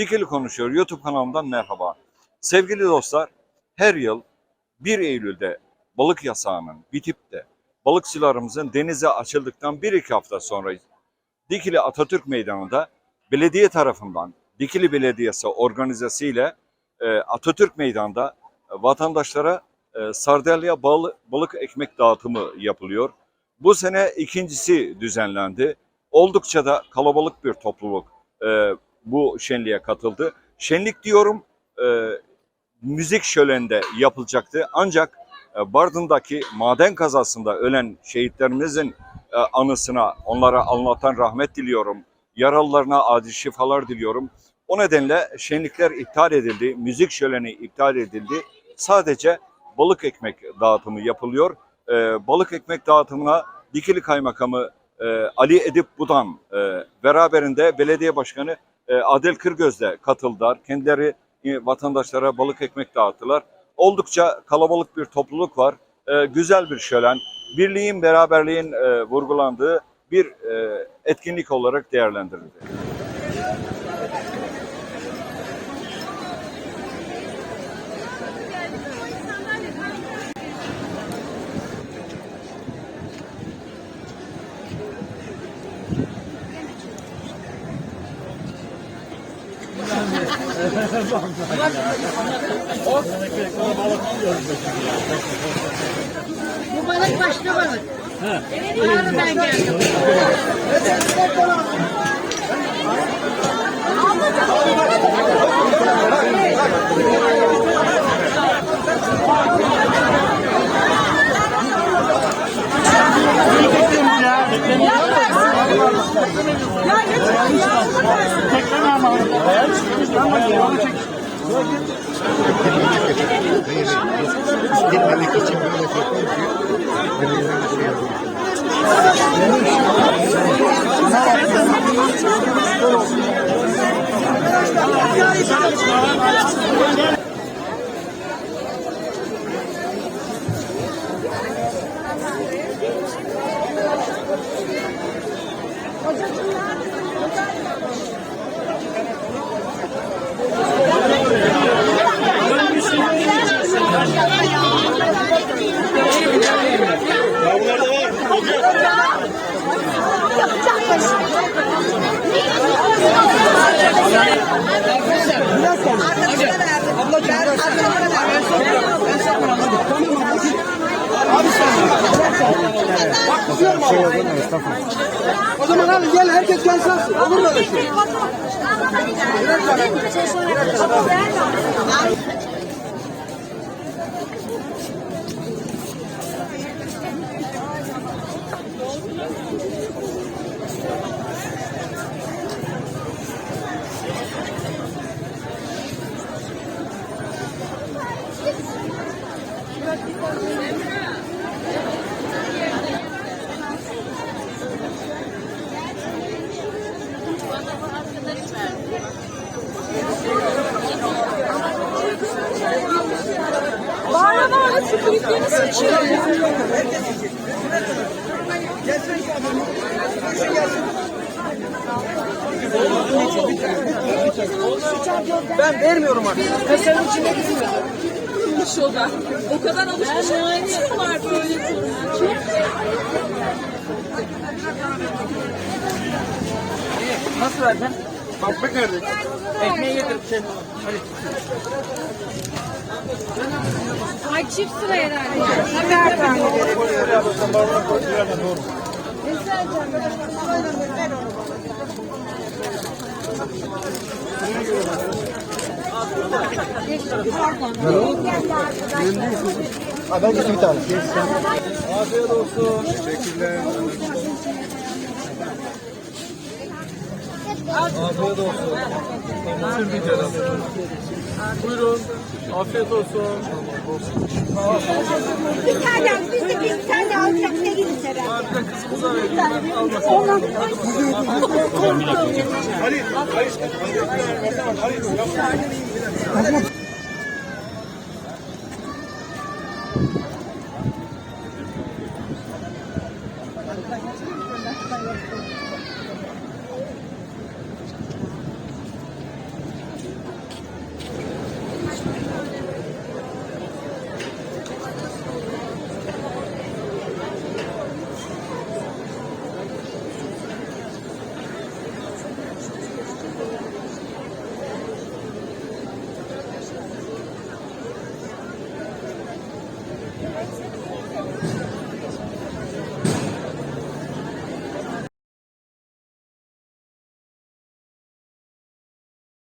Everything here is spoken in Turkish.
Dikili Konuşuyor YouTube kanalımdan merhaba. Sevgili dostlar, her yıl 1 Eylül'de balık yasağının bitip de balıkçılarımızın denize açıldıktan 1-2 hafta sonra Dikili Atatürk Meydanı'nda belediye tarafından Dikili Belediyesi organizasıyla e, Atatürk Meydanı'nda e, vatandaşlara e, sardalya bal, balık ekmek dağıtımı yapılıyor. Bu sene ikincisi düzenlendi. Oldukça da kalabalık bir topluluk şenliğe katıldı. Şenlik diyorum e, müzik şölende yapılacaktı. Ancak e, Bardın'daki maden kazasında ölen şehitlerimizin e, anısına onlara anlatan rahmet diliyorum. Yaralılarına acil şifalar diliyorum. O nedenle şenlikler iptal edildi, müzik şöleni iptal edildi. Sadece balık ekmek dağıtımı yapılıyor. E, balık ekmek dağıtımına Dikili Kaymakamı e, Ali Edip Budan e, beraberinde belediye başkanı Adel Kırgöz de katıldılar. Kendileri e, vatandaşlara balık ekmek dağıttılar. Oldukça kalabalık bir topluluk var. E, güzel bir şölen. Birliğin, beraberliğin e, vurgulandığı bir e, etkinlik olarak değerlendirildi. Bu balık başka balık. Yarından geldim. Gitmemek için böyle yapıyorum ki. O zaman abi gel herkes gelsin. Olur mu öyle şey? Bağıra bağıra tükürüklerini sıçıyor. Ben vermiyorum artık. Ben senin içinde gitmiyorum. Alışmış o da. O kadar alışmış. Açıyorlar böyle. Nasıl verdin? Ekmek nerede? Ekmeği getir. Şey. Hadi. Ay çift sıra herhalde. Haber tane Ha, ben getir bir tane. Afiyet olsun. Teşekkürler. Afiyet olsun. Sürmeyeceğiz. Buyurun. Afiyet olsun. Bir tane al, biz de bir tane alacak değiliz herhalde. Bir de kızımıza verin. Oğlum. Halil, Halil. Halil, yapma.